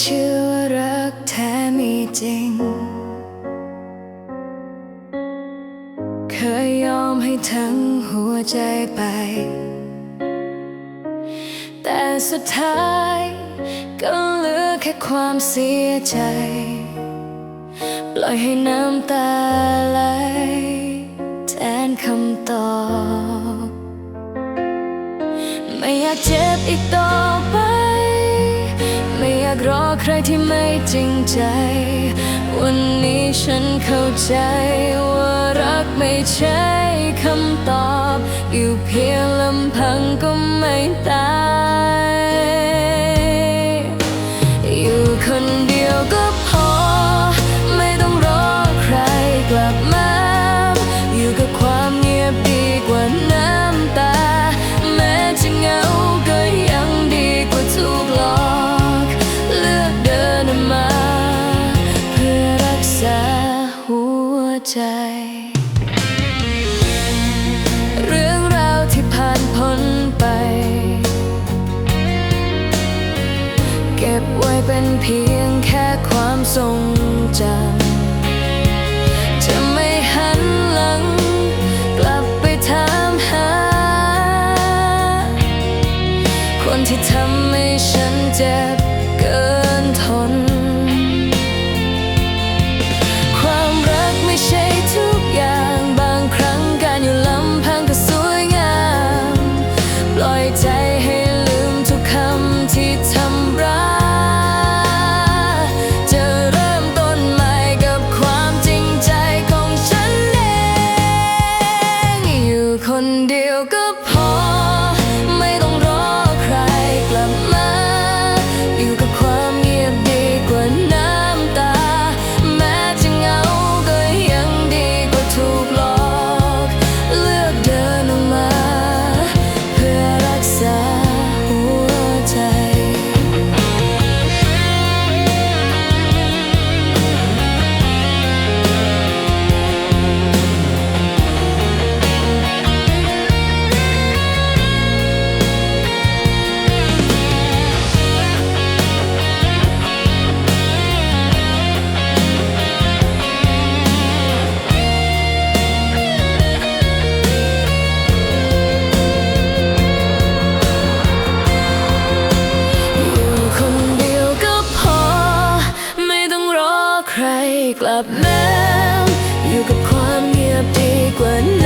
เชื่อว่ารักแท้มีจริง เคยยอมให้ทั้งหัวใจไป แต่สุดท้ายก็เหลือแค่ความเสียใจ ปล่อยให้น้ำตาไหลแทนคำตอบ ไม่อยากเจ็บอีกต่อไป ยากรอใครที่ไม่จริงใจ วันนี้ฉันเข้าใจว่ารักไม่ใช่คำตอบ อยู่เพียง บไว้เป็นเพียงแค่ความทรงจำจะไม่หันหลัง กลับไปถามหา คนที่ทำให้ฉันเจ็บเกินทน ความรักไม่ใช่ทุ กลับมาอยู่กับความเงียบดีกว่า